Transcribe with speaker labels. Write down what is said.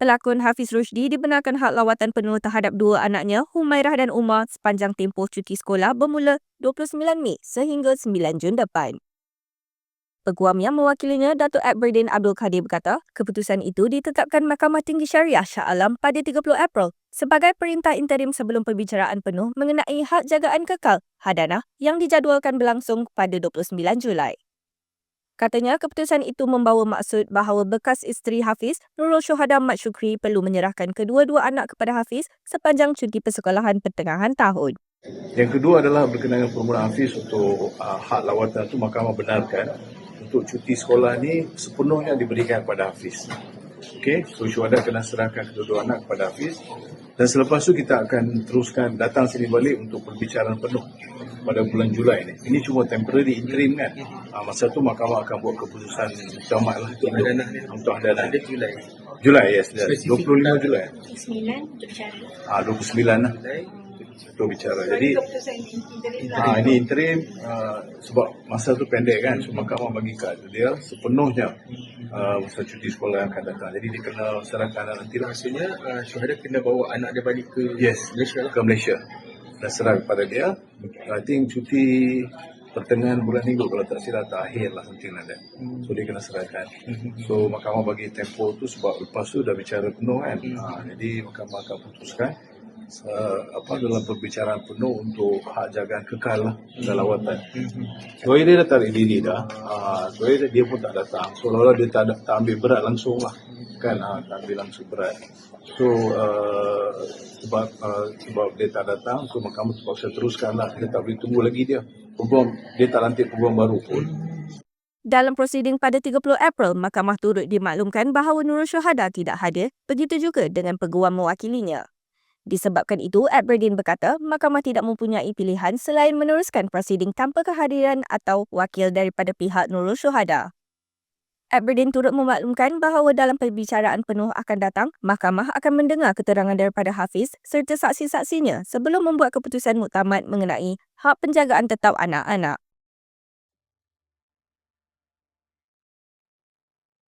Speaker 1: Pelakon Hafiz Rusdi dibenarkan hak lawatan penuh terhadap dua anaknya, Humairah dan Umar, sepanjang tempoh cuti sekolah bermula 29 Mei sehingga 9 Jun depan. Peguam yang mewakilinya, Datuk Akberdin Abdul Kadir berkata, keputusan itu ditetapkan Mahkamah Tinggi Syariah Shah Alam pada 30 April sebagai perintah interim sebelum perbicaraan penuh mengenai hak jagaan kekal hadanah yang dijadualkan berlangsung pada 29 Julai. Katanya keputusan itu membawa maksud bahawa bekas isteri Hafiz, Nurul Syuhada Mat Syukri perlu menyerahkan kedua-dua anak kepada Hafiz sepanjang cuti persekolahan pertengahan tahun.
Speaker 2: Yang kedua adalah berkenaan dengan permohonan Hafiz untuk uh, hak lawatan itu mahkamah benarkan untuk cuti sekolah ni sepenuhnya diberikan kepada Hafiz. Okey, so syuhada kena serahkan kedua-dua anak kepada Hafiz dan selepas tu kita akan teruskan datang sini balik untuk perbicaraan penuh pada bulan Julai ni. Ini cuma temporary interim kan. Ha, masa tu mahkamah akan buat keputusan tamat lah untuk
Speaker 3: hadanah ni.
Speaker 2: Untuk hadanah
Speaker 3: Ada Julai.
Speaker 2: Julai yes.
Speaker 3: Spesifik
Speaker 2: 25 Julai.
Speaker 4: 9 untuk bicara.
Speaker 2: Ah 29 lah
Speaker 3: Julai.
Speaker 2: Untuk bicara. Jadi
Speaker 4: ini keputusan interim lah.
Speaker 2: Ah ini interim uh, sebab masa tu pendek kan. So mahkamah bagi kad dia sepenuhnya uh, masa cuti sekolah yang akan datang. Jadi dia kena serahkan nanti lah
Speaker 3: Maksudnya uh, syuhada kena bawa anak dia balik ke
Speaker 2: Yes,
Speaker 3: Malaysia lah.
Speaker 2: ke Malaysia. Dan serah kepada dia. I think cuti pertengahan bulan minggu kalau tak silap tak akhir lah something like that. So dia kena serahkan. So mahkamah bagi tempoh tu sebab lepas tu dah bicara penuh kan. Ha, jadi mahkamah akan putuskan apa dalam perbicaraan penuh untuk hak jagaan kekal lah dan lawatan. So dia dah tarik diri dah. So dia, dia pun tak datang. Seolah-olah dia tak, tak ambil berat langsung lah. Kan ha, tak ambil langsung berat. So uh, sebab uh, sebab dia tak datang, so mahkamah terpaksa teruskan lah. Dia tak boleh tunggu lagi dia. Peguam, dia tak lantik peguam baru pun.
Speaker 1: Dalam prosiding pada 30 April, Mahkamah turut dimaklumkan bahawa Nurul Syuhada tidak hadir, begitu juga dengan peguam mewakilinya. Disebabkan itu, Aberdeen berkata Mahkamah tidak mempunyai pilihan selain meneruskan prosiding tanpa kehadiran atau wakil daripada pihak Nurul Syuhada. Aberdeen turut memaklumkan bahawa dalam perbicaraan penuh akan datang, Mahkamah akan mendengar keterangan daripada Hafiz serta saksi-saksinya sebelum membuat keputusan muktamad mengenai hak penjagaan tetap anak-anak.